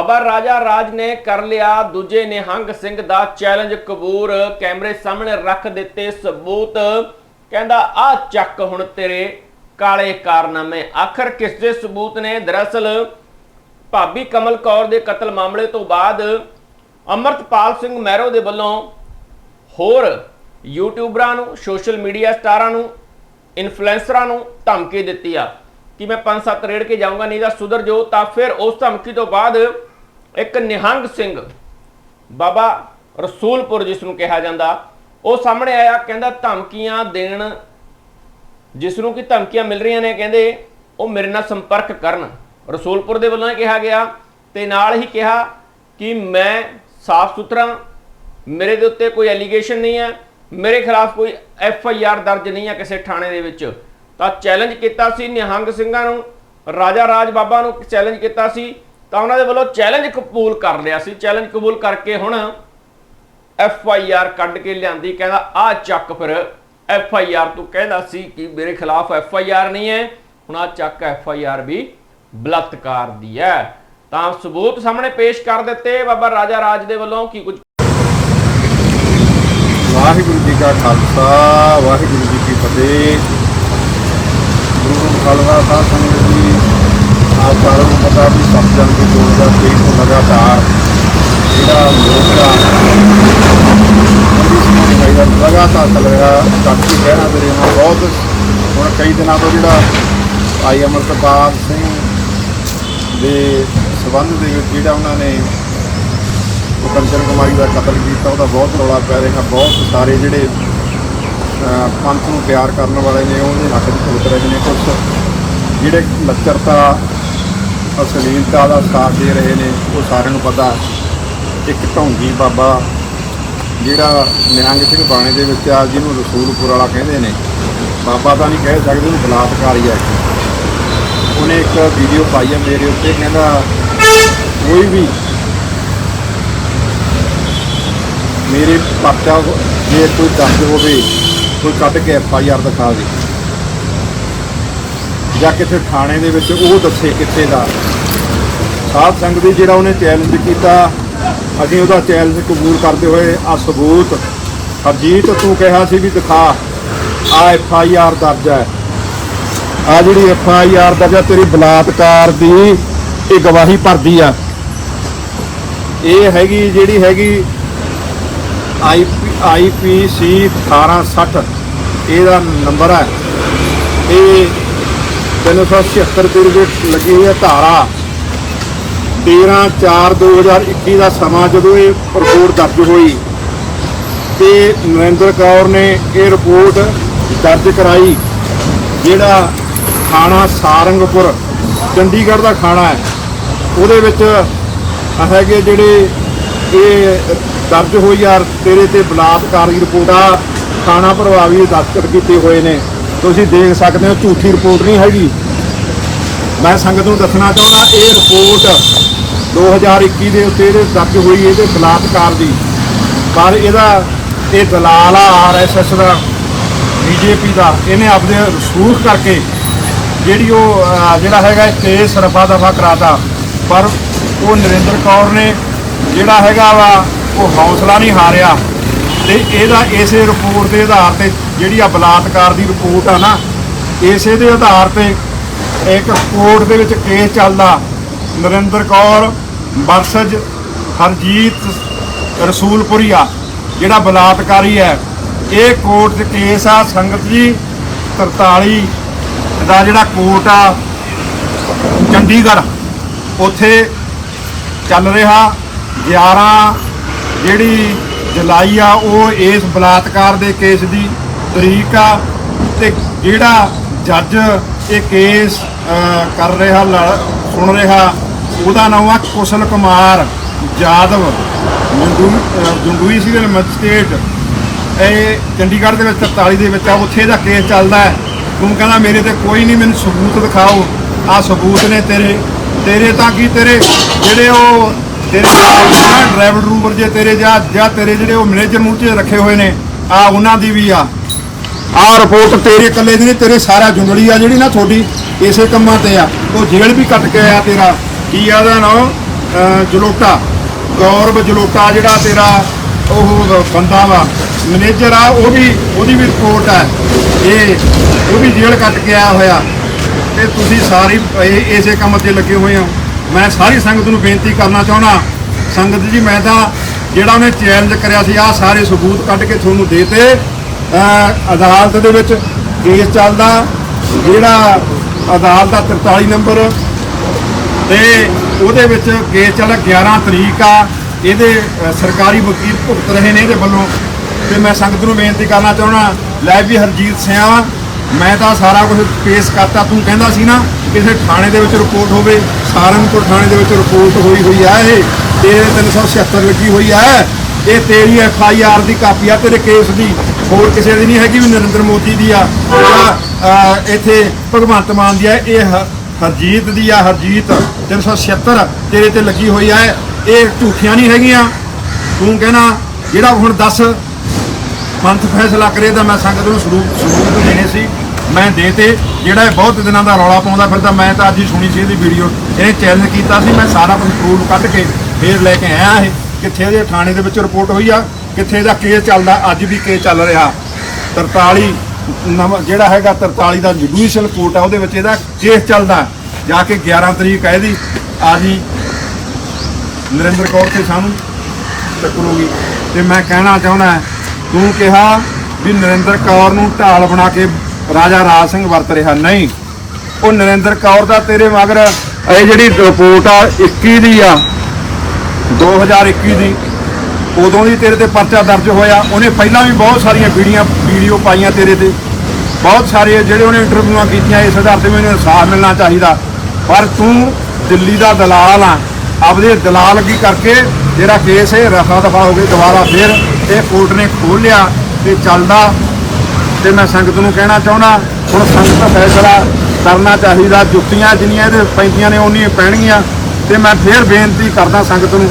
ਬਾਬਾ ਰਾਜਾ ਰਾਜ ਨੇ ਕਰ ਲਿਆ, ਦੂਜੇ ਨਿਹੰਗ ਸਿੰਘ ਦਾ ਚੈਲੰਜ ਕਬੂਰ। ਕੈਮਰੇ ਸਾਹਮਣੇ ਰੱਖ ਦਿੱਤੇ ਸਬੂਤ। ਕਹਿੰਦਾ ਆ ਚੱਕ ਹੁਣ ਤੇਰੇ ਕਾਲੇ ਕਾਰਨਾਮੇ। ਆਖਰ ਕਿਸ ਦੇ ਸਬੂਤ ਨੇ? ਦਰਅਸਲ, ਭਾਬੀ ਕਮਲ ਕੌਰ ਦੇ ਕਤਲ ਮਾਮਲੇ ਤੋਂ ਬਾਅਦ ਅਮਰਤਪਾਲ ਸਿੰਘ ਮਹਿਰੋ ਦੇ ਵੱਲੋਂ ਹੋਰ ਯੂਟਿਊਬਰਾਂ ਨੂੰ, ਸੋਸ਼ਲ ਮੀਡੀਆ ਸਟਾਰਾਂ ਨੂੰ, ਇਨਫਲੂਐਂਸਰਾਂ ਨੂੰ ਧਮਕੀ ਦਿੱਤੀ ਆ। ਕਿ ਮੈਂ ਪੰਜ ਸੱਤ ਰੇੜ ਕੇ ਜਾਊਂਗਾ, ਨਹੀਂ ਤਾਂ ਸੁਧਰ ਜੋ ਤਾਂ ਫਿਰ ਉਸ ਧਮਕੀ ਤੋਂ ਬਾਅਦ ਇੱਕ ਨਿਹੰਗ ਸਿੰਘ, ਬਾਬਾ ਰਸੂਲਪੁਰ ਜਿਸ ਨੂੰ ਕਿਹਾ ਜਾਂਦਾ, ਉਹ ਸਾਹਮਣੇ ਆਇਆ, ਕਹਿੰਦਾ ਧਮਕੀਆਂ ਦੇਣ ਜਿਸ ਨੂੰ ਕਿ ਧਮਕੀਆਂ ਮਿਲ ਰਹੀਆਂ ਨੇ, ਕਹਿੰਦੇ ਉਹ ਮੇਰੇ ਨਾਲ ਸੰਪਰਕ ਕਰਨ। ਰਸੂਲਪੁਰ ਦੇ ਵੱਲੋਂ ਇਹ ਕਿਹਾ ਗਿਆ ਤੇ ਨਾਲ ਹੀ ਕਿਹਾ ਕਿ ਮੈਂ ਸਾਫ਼ ਸੁਥਰਾ, ਮੇਰੇ ਦੇ ਉੱਤੇ ਕੋਈ ਐਲੀਗੇਸ਼ਨ ਨਹੀਂ ਹੈ, ਮੇਰੇ ਖਿਲਾਫ ਕੋਈ ਐਫ ਆਈ ਆਰ ਦਰਜ ਨਹੀਂ ਹੈ ਕਿਸੇ ਥਾਣੇ ਦੇ ਵਿੱਚ। ਤਾਂ ਚੈਲੰਜ ਕੀਤਾ ਸੀ ਨਿਹੰਗ ਸਿੰਘਾਂ ਨੂੰ, ਰਾਜਾ ਰਾਜ ਬਾਬਾ ਨੂੰ ਚੈਲੰਜ ਕੀਤਾ ਸੀ ਤਾਂ ਉਹਨਾਂ ਦੇ ਵੱਲੋਂ ਚੈਲੰਜ ਕਬੂਲ ਕਰ ਲਿਆ ਸੀ। ਚੈਲੰਜ ਕਬੂਲ ਕਰਕੇ ਹੁਣ ਐਫ ਆਈ ਆਰ ਕੱਢ ਕੇ ਲਿਆਂਦੀ, ਕਹਿੰਦਾ ਆ ਚੱਕ ਫਿਰ ਐਫ ਆਈ ਆਰ ਤੂੰ ਕਹਿੰਦਾ ਸੀ ਕਿ ਮੇਰੇ ਖਿਲਾਫ ਐਫ ਆਈ ਆਰ ਨਹੀਂ ਹੈ। ਹੁਣ ਆ ਚੱਕ ਐਫ ਆਈ ਆਰ ਵੀ ਬਲਤਕਾਰ ਦੀ ਹੈ। ਤਾਂ ਸਬੂਤ ਸਾਹਮਣੇ ਪੇਸ਼ ਕਰ ਦਿੱਤੇ ਬਾਬਾ ਰਾਜਾ ਰਾਜ ਦੇ ਵੱਲੋਂ ਕੀ ਕੁਝ ਵਾਹਿਗੁਰੂ ਜੀ ਕਾ ਖਾਲਸਾ, ਵਾਹਿਗੁਰੂ ਜੀ ਕੀ ਫਤਿਹ। ਗੁਰੂ ਖਾਲਸਾ ਸਾਹਿਬ ਸੰਗਤ ਆਪ ਸਾਰਿਆਂ ਨੂੰ ਪਤਾ ਵੀ ਸਤਜਨ ਦੀ 2023 ਤੋਂ ਲਗਾਤਾਰ ਜਿਹੜਾ ਮੋਰਚਾ ਮੰਡੀ ਸਮਾਨ ਭਾਈ ਦਾ ਲਗਾਤਾਰ ਚੱਲ ਰਿਹਾ ਸਾਥੀ ਕਹਿਣਾ ਤੇਰੇ ਨਾਲ ਬਹੁਤ ਹੁਣ ਕਈ ਦਿਨਾਂ ਤੋਂ ਜਿਹੜਾ ਭਾਈ ਅਮਰਤਪਾਲ ਸਿੰਘ ਦੇ ਸਬੰਧ ਦੇ ਵਿੱਚ ਜਿਹੜਾ ਉਹਨਾਂ ਨੇ ਉਹ ਕੰਚਨ ਕੁਮਾਰੀ ਦਾ ਕਤਲ ਕੀਤਾ, ਉਹਦਾ ਬਹੁਤ ਰੌਲਾ ਪੈ ਰਿਹਾ, ਬਹੁਤ ਸਾਰੇ ਜਿਹੜੇ ਪੰਥ ਨੂੰ ਪਿਆਰ ਕਰਨ ਵਾਲੇ ਨੇ, ਉਹਦੇ ਹੱਕ ਵਿੱਚ ਭੁਗਤ ਰਹੇ ਨੇ ਕੁਝ ਜਿਹੜੇ ਲੱਚਰਤਾ ਅਸਲੀਲਤਾ ਦਾ ਸਾਥ ਦੇ ਰਹੇ ਨੇ, ਉਹ ਸਾਰਿਆਂ ਨੂੰ ਪਤਾ। ਇੱਕ ਢੌਂਗੀ ਬਾਬਾ, ਜਿਹੜਾ ਨਿਹੰਗ ਸਿੰਘ ਬਾਣੇ ਦੇ ਵਿੱਚ ਆ, ਜਿਹਨੂੰ ਰਸੂਲਪੁਰ ਵਾਲਾ ਕਹਿੰਦੇ ਨੇ। ਬਾਬਾ ਤਾਂ ਨਹੀਂ ਕਹਿ ਸਕਦੇ ਉਹਨੂੰ ਬਲਾਤਕਾਰੀ ਹੈ। ਉਹਨੇ ਇੱਕ ਵੀਡੀਓ ਪਾਈ ਹੈ ਮੇਰੇ ਉੱਤੇ, ਕਹਿੰਦਾ, ਕੋਈ ਵੀ ਮੇਰੇ ਪਰਚਾ ਜੇ ਕੋਈ ਦਰਜ ਹੋਵੇ, ਕੋਈ ਕੱਢ ਕੇ ਐਫ ਆਈ ਆਰ ਦਿਖਾ ਦੇ। ਜਾਂ ਕਿਸੇ ਥਾਣੇ ਦੇ ਵਿੱਚ, ਉਹ ਦੱਸੇ ਕਿੱਥੇ ਦਾ। ਸਾਧ ਸੰਗਤ ਦੀ ਜਿਹੜਾ ਉਹਨੇ ਚੈਲੰਜ ਕੀਤਾ, ਅਸੀਂ ਉਹਦਾ ਚੈਲੰਜ ਕਬੂਲ ਕਰਦੇ ਹੋਏ ਆ ਸਬੂਤ, ਹਰਜੀਤ, ਤੂੰ ਕਿਹਾ ਸੀ ਵੀ ਦਿਖਾ ਆ ਐਫ ਆਈ ਆਰ ਦਰਜ ਹੈ। ਆ ਜਿਹੜੀ ਐਫ ਆਈ ਆਰ ਦਰਜ ਹੈ, ਤੇਰੀ ਬਲਾਤਕਾਰ ਦੀ ਇਹ ਗਵਾਹੀ ਭਰਦੀ ਆ। ਇਹ ਹੈਗੀ, ਜਿਹੜੀ ਹੈਗੀ ਆਈ ਆਈਪੀਸੀ 1860 ਇਹਦਾ ਨੰਬਰ ਹੈ। ਇਹ 376 ਦੇ ਵਿੱਚ ਲੱਗੀ ਹੋਈ ਹੈ ਧਾਰਾ। 13/4/2021 ਦਾ ਸਮਾਂ ਜਦੋਂ ਇਹ ਰਿਪੋਰਟ ਦਰਜ ਹੋਈ, ਤੇ ਨਰਿੰਦਰ ਕੌਰ ਨੇ ਇਹ ਰਿਪੋਰਟ ਦਰਜ ਕਰਾਈ, ਜਿਹੜਾ ਖਾਣਾ ਸਾਰੰਗਪੁਰ, ਚੰਡੀਗੜ੍ਹ ਦਾ ਖਾਣਾ ਹੈ। ਉਹਦੇ ਵਿੱਚ ਹੈਗੇ ਜਿਹੜੇ ਇਹ ਦਰਜ ਹੋਈ ਯਾਰ ਤੇਰੇ ਤੇ ਬਲਾਤਕਾਰ ਦੀ ਰਿਪੋਰਟ ਆ ਥਾਣਾ ਪ੍ਰਭਾਵੀ ਦਸਤਖਤ ਕੀਤੇ ਹੋਏ ਨੇ। ਤੁਸੀਂ ਦੇਖ ਸਕਦੇ ਹੋ, ਝੂਠੀ ਰਿਪੋਰਟ ਨਹੀਂ ਹੈਗੀ। ਮੈਂ ਸੰਗਤ ਨੂੰ ਦੱਸਣਾ ਚਾਹੁੰਦਾ, ਇਹ ਰਿਪੋਰਟ 2021 ਦੇ ਉੱਤੇ ਇਹਦੇ ਦਰਜ ਹੋਈ ਇਹਦੇ ਬਲਾਤਕਾਰ ਦੀ। ਪਰ ਇਹਦਾ, ਇਹ ਦਲਾਲ ਆ ਆਰਐਸਐਸ ਦਾ ਬੀਜੇਪੀ ਦਾ, ਇਹਨੇ ਆਪਦੇ ਰਸੂਖ ਕਰਕੇ ਜਿਹੜੀ ਉਹ ਜਿਹੜਾ ਹੈਗਾ ਤੇਜ਼ ਰਫਾ ਦਫਾ ਕਰਾਤਾ। ਪਰ ਉਹ ਨਰਿੰਦਰ ਕੌਰ ਨੇ, ਜਿਹੜਾ ਹੈਗਾ ਵਾ, ਉਹ ਹੌਸਲਾ ਨਹੀਂ ਹਾਰਿਆ। ਤੇ ਇਹਦਾ ਇਸੇ ਰਿਪੋਰਟ ਦੇ ਆਧਾਰ ਤੇ ਜਿਹੜੀ ਆ ਬਲਾਤਕਾਰ ਦੀ ਰਿਪੋਰਟ ਆ ਨਾ, ਇਸੇ ਦੇ ਆਧਾਰ ਤੇ ਇੱਕ ਕੋਰਟ ਦੇ ਵਿੱਚ ਕੇਸ ਚੱਲਦਾ। ਨਰਿੰਦਰ ਕੌਰ ਵਰਸਜ ਹਰਜੀਤ ਰਸੂਲਪੁਰੀਆ ਜਿਹੜਾ ਬਲਾਤਕਾਰੀ ਹੈ। ਇਹ ਕੋਰਟ 'ਚ ਕੇਸ ਆ ਸੰਗਤ ਜੀ 43 ਦਾ ਜਿਹੜਾ ਕੋਰਟ ਆ, ਚੰਡੀਗੜ੍ਹ। ਉੱਥੇ ਚੱਲ ਰਿਹਾ। 11 ਜਿਹੜੀ ਜੁਲਾਈ ਆ ਉਹ ਇਸ ਬਲਾਤਕਾਰ ਦੇ ਕੇਸ ਦੀ ਤਰੀਕ ਆ ਤੇ ਜਿਹੜਾ ਜੱਜ ਇਹ ਕੇਸ ਕਰ ਰਿਹਾ ਲੜ- ਸੁਣ ਰਿਹਾ ਉਹਦਾ ਨਾਮ ਆ ਕੁਸ਼ਲ ਕੁਮਾਰ ਜਾਦਵ। ਜੰਦੂ ਅਹ, ਜੰਦੂਈ ਸਿਵਲ ਮੈਜਿਸਟ੍ਰੇਟ। ਇਹ ਚੰਡੀਗੜ੍ਹ ਦੇ ਵਿੱਚ 43 ਦੇ ਵਿੱਚ ਆ ਉੱਥੇ ਇਹਦਾ ਕੇਸ ਚੱਲਦਾ ਹੈ। ਤੂੰ ਕਹਿੰਦਾ ਮੇਰੇ ਤੇ ਕੋਈ ਨਹੀਂ ਮੈਨੂੰ ਸਬੂਤ ਦਿਖਾਓ। ਆ ਸਬੂਤ ਨੇ ਤੇਰੇ ਤੇਰੇ ਤਾਂ ਕੀ ਤੇਰੇ? ਜਿਹੜੇ ਉਹ ਤੇਰੇ ਨਾ ਡਰਾਈਵਰ ਡਰੂਵਰ ਜੇ ਤੇਰੇ ਜਾਂ ਜਾਂ ਤੇਰੇ ਜਿਹੜੇ ਉਹ ਮੈਨੇਜਰ ਮੂੰਹ 'ਚ ਰੱਖੇ ਹੋਏ ਨੇ, ਆ ਉਹਨਾਂ ਦੀ ਵੀ ਆ। ਆ ਰਿਪੋਰਟ ਤੇਰੇ ਇਕੱਲੇ ਦੀ ਨਹੀਂ, ਤੇਰੇ ਸਾਰਾ ਜੁੰਗਲੀ ਆ ਜਿਹੜੀ ਨਾ ਤੁਹਾਡੀ, ਇਸੇ ਕੰਮਾਂ ਤੇ ਆ। ਉਹ ਜੇਲ੍ਹ ਵੀ ਕੱਟ ਕੇ ਆਇਆ ਤੇਰਾ। ਕੀ ਆ ਉਹਦਾ ਨਾਮ? ਜਲੋਟਾ। ਗੌਰਵ ਜਲੋਟਾ ਜਿਹੜਾ ਤੇਰਾ ਉਹ ਬੰਦਾ ਵਾ। ਮੈਨੇਜਰ ਆ, ਉਹ ਵੀ, ਉਹਦੀ ਵੀ ਰਿਪੋਰਟ ਆ। ਇਹ, ਉਹ ਵੀ ਜੇਲ੍ਹ ਕੱਟ ਕੇ ਆਇਆ ਹੋਇਆ। ਤੇ ਤੁਸੀਂ ਸਾਰੀ ਇਸੇ ਕੰਮ ਤੇ ਲੱਗੇ ਹੋਏ ਹੋ। ਮੈਂ ਸਾਰੀ ਸੰਗਤ ਨੂੰ ਬੇਨਤੀ ਕਰਨਾ ਚਾਹੁੰਦਾ, ਸੰਗਤ ਜੀ, ਮੈਂ ਤਾਂ ਜਿਹੜਾ ਉਹਨੇ ਚੈਲੰਜ ਕਰਿਆ ਸੀ ਆ ਸਾਰੇ ਸਬੂਤ ਕੱਢ ਕੇ ਤੁਹਾਨੂੰ ਦੇਤੇ ਅਦਾਲਤ ਦੇ ਵਿੱਚ ਕੇਸ ਚੱਲਦਾ, ਜਿਹੜਾ ਅਦਾਲਤ ਦਾ 43 ਨੰਬਰ ਤੇ ਉਹਦੇ ਵਿੱਚ ਕੇਸ ਚੱਲ 11 ਤਰੀਕ ਆ, ਇਹਦੇ ਸਰਕਾਰੀ ਵਕੀਲ ਭੁਗਤ ਰਹੇ ਨੇ ਇਹਦੇ ਵੱਲੋਂ। ਤੇ ਮੈਂ ਸੰਗਤ ਨੂੰ ਬੇਨਤੀ ਕਰਨਾ ਚਾਹੁੰਦਾ, ਲੈ ਵੀ ਹਰਜੀਤ ਸਿੰਘ ਮੈਂ ਤਾਂ ਸਾਰਾ ਕੁਝ ਪੇਸ਼ ਕਰਤਾ। ਤੂੰ ਕਹਿੰਦਾ ਸੀ ਨਾ, ਕਿਸੇ ਥਾਣੇ ਦੇ ਵਿੱਚ ਰਿਪੋਰਟ ਹੋਵੇ ਸਾਰਨਪੁਰ ਥਾਣੇ ਦੇ ਵਿੱਚ ਰਿਪੋਰਟ ਹੋਈ ਹੋਈ ਆ ਇਹ। ਤੇਰੇ 376 ਲੱਗੀ ਹੋਈ ਆ। ਇਹ ਤੇਰੀ ਐਫ ਆਈ ਆਰ ਦੀ ਕਾਪੀ ਆ, ਤੇਰੇ ਕੇਸ ਦੀ। ਹੋਰ ਕਿਸੇ ਦੀ ਨਹੀਂ ਹੈਗੀ ਵੀ ਨਰਿੰਦਰ ਮੋਦੀ ਦੀ ਆ। ਜਾਂ ਇੱਥੇ ਭਗਵੰਤ ਮਾਨ ਦੀ ਆ, ਇਹ ਹ- ਹਰਜੀਤ ਦੀ ਆ, ਹਰਜੀਤ। 376 ਤੇਰੇ ਤੇ ਲੱਗੀ ਹੋਈ ਆ। ਇਹ ਝੂਠੀਆਂ ਨਹੀਂ ਹੈਗੀਆਂ। ਤੂੰ ਕਹਿਣਾ, ਜਿਹੜਾ ਹੁਣ 10 ਪੰਥ ਫੈਸਲਾ ਕਰੇ ਤਾਂ ਮੈਂ ਸੰਗਤ ਨੂੰ ਸਰੂਪ ਸਰੂਪ ਦੇਣੇ ਸੀ। ਮੈਂ ਦੇਤੇ ਜਿਹੜਾ ਇਹ ਬਹੁਤ ਦਿਨਾਂ ਦਾ ਰੌਲਾ ਪਾਉਂਦਾ ਫਿਰਦਾ, ਮੈਂ ਤਾਂ ਅੱਜ ਹੀ ਸੁਣੀ ਸੀ ਇਹਦੀ ਵੀਡੀਓ ਇਹਨੇ ਚੈਲੰਜ ਕੀਤਾ ਸੀ, ਮੈਂ ਸਾਰਾ ਕੁਝ ਪ੍ਰੂਫ ਕੱਢ ਕੇ ਫੇਰ ਲੈ ਕੇ ਆਇਆ ਇਹ। ਕਿੱਥੇ ਇਹਦੇ ਥਾਣੇ ਦੇ ਵਿੱਚ ਰਿਪੋਰਟ ਹੋਈ ਆ, ਕਿੱਥੇ ਇਹਦਾ ਕੇਸ ਚੱਲਦਾ, ਅੱਜ ਵੀ ਕੇਸ ਚੱਲ ਰਿਹਾ। 43 ਨਵਾਂ, ਜਿਹੜਾ ਹੈਗਾ 43 ਦਾ ਜੁਡੀਸ਼ੀਅਲ ਕੋਰਟ ਆ, ਉਹਦੇ ਵਿੱਚ ਇਹਦਾ ਕੇਸ ਚੱਲਦਾ। ਜਾ ਕੇ 11 ਤਰੀਕ ਇਹਦੀ। ਆ ਜੀ, ਨਰਿੰਦਰ ਕੌਰ ਤੇ ਸਾਨੂੰ ਟੱਕਰੂਗੀ ਤੇ ਮੈਂ ਕਹਿਣਾ ਚਾਹੁੰਦਾ ਤੂੰ ਕਿਹਾ ਵੀ ਨਰਿੰਦਰ ਕੌਰ ਨੂੰ ਢਾਲ ਬਣਾ ਕੇ ਰਾਜਾ ਰਾਜ ਸਿੰਘ ਵਰਤ ਰਿਹਾ। ਨਹੀਂ, ਉਹ ਨਰਿੰਦਰ ਕੌਰ ਦਾ ਤੇਰੇ ਮਗਰ ਇਹ ਜਿਹੜੀ ਰਿਪੋਰਟ ਆ 21 ਦੀ ਆ 2021 ਦੀ, ਉਦੋਂ ਦੀ ਤੇਰੇ ਤੇ ਪਰਚਾ ਦਰਜ ਹੋਇਆ। ਉਹਨੇ ਪਹਿਲਾਂ ਵੀ ਬਹੁਤ ਸਾਰੀਆਂ ਵੀਡੀਓ ਵੀਡੀਓ ਪਾਈਆਂ ਤੇਰੇ ਤੇ। ਬਹੁਤ ਸਾਰੇ ਜਿਹੜੇ ਉਹਨੇ ਇੰਟਰਵਿਊਆਂ ਕੀਤੀਆਂ, ਇਸ ਆਧਾਰ ਤੇ ਮੈਨੂੰ ਇਨਸਾਫ ਮਿਲਣਾ ਚਾਹੀਦਾ। ਪਰ ਤੂੰ ਦਿੱਲੀ ਦਾ ਦਲਾਲ ਆ। ਆਪਦੇ ਦਲਾਲਗੀ ਕਰਕੇ ਜਿਹੜਾ ਕੇਸ ਹੈ, ਰਫਾ ਦਫਾ ਹੋ ਗਈ ਦੁਬਾਰਾ ਫਿਰ ਇਹ ਕੋਰਟ ਨੇ ਖੋਲ ਲਿਆ ਤੇ ਚੱਲਦਾ। ਤੇ ਮੈਂ ਸੰਗਤ ਨੂੰ ਕਹਿਣਾ ਚਾਹੁੰਦਾ, ਹੁਣ ਸੰਗਤ ਦਾ ਫੈਸਲਾ ਕਰਨਾ ਚਾਹੀਦਾ। ਜੁੱਤੀਆਂ ਜਿੰਨੀਆਂ ਇਹਦੇ ਪੈਂਦੀਆਂ ਨੇ ਉਨੀਆਂ ਪੈਣਗੀਆਂ। ਤੇ ਮੈਂ ਫੇਰ ਬੇਨਤੀ ਕਰਦਾ ਸੰਗਤ ਨੂੰ,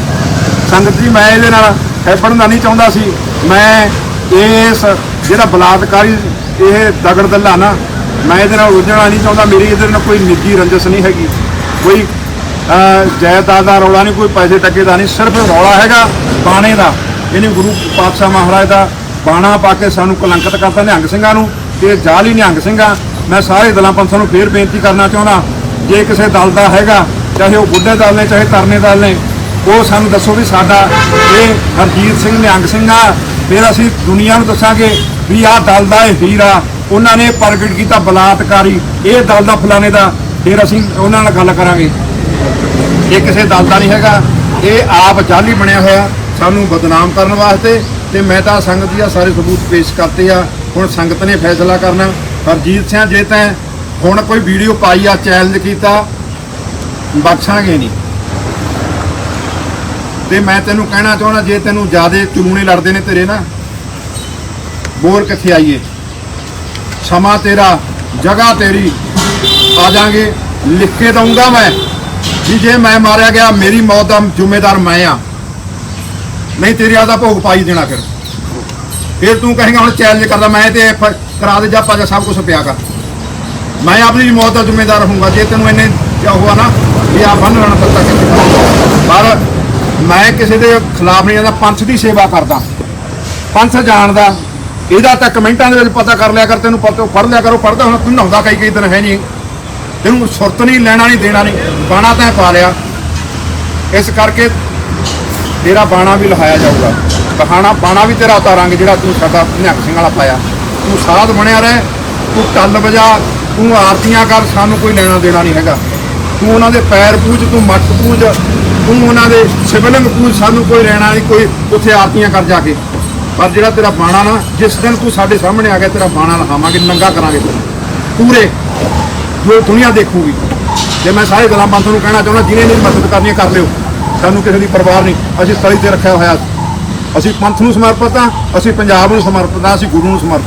ਸੰਗਤ ਜੀ, ਮੈਂ ਇਹਦੇ ਨਾਲ ਹੈਪਣ ਦਾ ਨਹੀਂ ਚਾਹੁੰਦਾ ਸੀ। ਮੈਂ ਇਸ ਜਿਹੜਾ ਬਲਾਤਕਾਰੀ ਇਹ ਦਗੜ ਦੱਲਾ ਨਾ ਮੈਂ ਇਹਦੇ ਨਾਲ ਉਲਝਣਾ ਨਹੀਂ ਚਾਹੁੰਦਾ। ਮੇਰੀ ਇਹਦੇ ਨਾਲ ਕੋਈ ਨਿੱਜੀ ਰੰਜਸ ਨਹੀਂ ਹੈਗੀ। ਕੋਈ ਜਾਇਦਾਦ ਦਾ ਰੌਲਾ ਨਹੀਂ, ਕੋਈ ਪੈਸੇ ਟੱਕੇ ਦਾ ਨਹੀਂ, ਸਿਰਫ ਰੌਲਾ ਹੈਗਾ ਬਾਣੇ ਦਾ। ਇਹਨੇ ਗੁਰੂ ਪਾਤਸ਼ਾਹ ਮਹਾਰਾਜ ਦਾ ਬਾਣਾ ਪਾ ਕੇ ਸਾਨੂੰ ਕਲੰਕਿਤ ਕਰਦਾ ਨਿਹੰਗ ਸਿੰਘਾਂ ਨੂੰ। ਤੇ ਜਾਲੀ ਨਿਹੰਗ ਸਿੰਘਾਂ। ਮੈਂ ਸਾਰੇ ਦਲਾਂ ਪੰਥਾਂ ਨੂੰ ਫੇਰ ਬੇਨਤੀ ਕਰਨਾ ਚਾਹੁੰਦਾ, ਜੇ ਕਿਸੇ ਦਲ ਦਾ ਹੈਗਾ, ਚਾਹੇ ਉਹ ਬੁੱਢੇ ਦਲ ਨੇ, ਚਾਹੇ ਤਰਨੇ ਦਲ ਨੇ, ਉਹ ਸਾਨੂੰ ਦੱਸੋ ਵੀ ਸਾਡਾ ਇਹ ਹਰਜੀਤ ਸਿੰਘ ਨਿਹੰਗ ਸਿੰਘ ਆ ਫਿਰ ਅਸੀਂ ਦੁਨੀਆ ਨੂੰ ਦੱਸਾਂਗੇ ਵੀ ਆਹ ਦਲ ਦਾ ਇਹ ਵੀਰ ਆ। ਉਹਨਾਂ ਨੇ ਪ੍ਰਗਟ ਕੀਤਾ ਬਲਾਤਕਾਰੀ। ਇਹ ਦਲ ਦਾ ਫਲਾਣੇ ਦਾ। ਫਿਰ ਅਸੀਂ ਉਹਨਾਂ ਨਾਲ ਗੱਲ ਕਰਾਂਗੇ। ਇਹ ਕਿਸੇ ਦਲ ਦਾ ਨਹੀਂ ਹੈਗਾ। ਇਹ ਆਪ ਜਾਲੀ ਬਣਿਆ ਹੋਇਆ, ਸਾਨੂੰ ਬਦਨਾਮ ਕਰਨ ਵਾਸਤੇ ਤੇ ਮੈਂ ਤਾਂ ਸੰਗਤ ਦੀਆਂ ਸਾਰੇ ਸਬੂਤ ਪੇਸ਼ ਕਰਤੇ ਆ। ਹੁਣ ਸੰਗਤ ਨੇ ਫੈਸਲਾ ਕਰਨਾ। ਹਰਜੀਤ ਸਿੰਘ ਜੇ ਤਾਂ ਹੁਣ ਕੋਈ ਵੀਡੀਓ ਪਾਈ ਆ ਚੈਲੰਜ ਕੀਤਾ, ਬਖਸ਼ਾਂਗੇ ਨਹੀਂ। ਤੇ ਮੈਂ ਤੈਨੂੰ ਕਹਿਣਾ ਚਾਹੁੰਦਾ, ਜੇ ਤੈਨੂੰ ਜਿਆਦੇ ਚਲੂਣੇ ਲੜਦੇ ਨੇ ਤੇਰੇ ਨਾ, ਬੋਲ ਕਿੱਥੇ ਆਈਏ ਸਮਾਂ ਤੇਰਾ, ਜਗ੍ਹਾ ਤੇਰੀ, ਆ ਜਾਾਂਗੇ। ਲਿਖ ਕੇ ਦਊਂਗਾ ਮੈਂ। ਵੀ ਜੇ ਮੈਂ ਮਾਰਿਆ ਗਿਆ, ਮੇਰੀ ਮੌਤ ਦਾ ਜ਼ਿੰਮੇਦਾਰ ਮੈਂ ਆ। ਨਹੀਂ, ਤੇਰੇ ਆਦਾ ਭੋਗ ਪਾਈ ਦੇਣਾ ਫਿਰ। ਫਿਰ ਤੂੰ ਕਹੇਗਾ, ਹੁਣ ਚੈਲੰਜ ਕਰਦਾ, ਮੈਂ ਤੇ ਕਰਾ ਦੇ ਜਾਪਾ ਜਾਂ ਸਭ ਕੁਝ ਪਿਆ ਕਰ। ਮੈਂ ਆਪਣੀ ਮੌਤ ਦਾ ਜ਼ਿੰਮੇਦਾਰ ਹੋਊਗਾ। ਜੇ ਤੈਨੂੰ ਇੰਨੇ ਕਿਹਾ ਹੋਆ ਨਾ, ਵੀ ਆ ਬੰਨ ਲੈਣਾ ਤੱਕ ਪਰ ਮੈਂ ਕਿਸੇ ਦੇ ਖਿਲਾਫ ਨਹੀਂ ਜਾਂਦਾ, ਪੰਥ ਦੀ ਸੇਵਾ ਕਰਦਾ। ਪੰਥ ਜਾਣਦਾ। ਇਹਦਾ ਤਾਂ ਕਮੈਂਟਾਂ ਦੇ ਵਿੱਚ ਪਤਾ ਕਰ ਲਿਆ ਕਰ, ਤੈਨੂੰ ਪਤਾ, ਪੜ੍ਹ ਲਿਆ ਕਰੋ, ਪੜ੍ਹਦਾ ਹੁਣ, ਤੂੰ ਨਹਾਉਂਦਾ ਕਈ ਕਈ ਦਿਨ, ਹੈ ਨਹੀਂ। ਤੈਨੂੰ ਸੁਰਤ ਨਹੀਂ, ਲੈਣਾ ਨਹੀਂ, ਦੇਣਾ ਨਹੀਂ। ਬਾਣਾ ਤਾਂ ਪਾ ਲਿਆ। ਇਸ ਕਰਕੇ ਤੇਰਾ ਬਾਣਾ ਵੀ ਲਹਾਇਆ ਜਾਊਗਾ। ਬਹਾਣਾ ਬਾਣਾ ਵੀ ਤੇਰਾ ਉਤਾਰਾਂਗੇ, ਜਿਹੜਾ ਤੂੰ ਸਾਡਾ ਨਿਹੰਗ ਸਿੰਘ ਵਾਲਾ ਪਾਇਆ। ਤੂੰ ਸਾਧ ਬਣਿਆ ਰਹਿ, ਤੂੰ ਟੱਲ ਵਜਾ, ਤੂੰ ਆਰਤੀਆਂ ਕਰ, ਸਾਨੂੰ ਕੋਈ ਲੈਣਾ ਦੇਣਾ ਨਹੀਂ ਹੈਗਾ। ਤੂੰ ਉਹਨਾਂ ਦੇ ਪੈਰ ਪੂਜ, ਤੂੰ ਮੱਟ ਪੂਜ, ਤੂੰ ਉਹਨਾਂ ਦੇ ਸਿਵਲਿੰਗ ਪੂਜ, ਸਾਨੂੰ ਕੋਈ ਲੈਣਾ ਨਹੀਂ, ਕੋਈ ਉੱਥੇ ਆਰਤੀਆਂ ਕਰ ਜਾ ਕੇ। ਪਰ ਜਿਹੜਾ ਤੇਰਾ ਬਾਣਾ ਨਾ, ਜਿਸ ਦਿਨ ਤੂੰ ਸਾਡੇ ਸਾਹਮਣੇ ਆ ਗਿਆ, ਤੇਰਾ ਬਾਣਾ ਲਹਾਵਾਂਗੇ, ਨੰਗਾ ਕਰਾਂਗੇ। ਤੈਨੂੰ ਪੂਰੇ। ਜੋ ਦੁਨੀਆ ਦੇਖੂਗੀ। ਜੇ ਮੈਂ ਸਾਰੇ ਗੱਲਾਂ ਪੰਥ ਨੂੰ ਕਹਿਣਾ ਚਾਹੁੰਦਾ ਜਿਹਨੇ ਮੇਰੀ ਮਦਦ ਕਰਨੀ ਹੈ, ਕਰ ਲਿਓ। ਸਾਨੂੰ ਕਿਸੇ ਦੀ ਪਰਵਾਹ ਨਹੀਂ। ਅਸੀਂ ਸਲੀ ਤੇ ਰੱਖਿਆ ਹੋਇਆ ਅਸੀਂ ਪੰਥ ਨੂੰ ਸਮਰਪਿਤ ਹਾਂ, ਅਸੀਂ ਪੰਜਾਬ ਨੂੰ ਸਮਰਪਿਤ ਹਾਂ, ਅਸੀਂ ਗੁਰੂ ਨੂੰ ਸਮਰਪਿਤ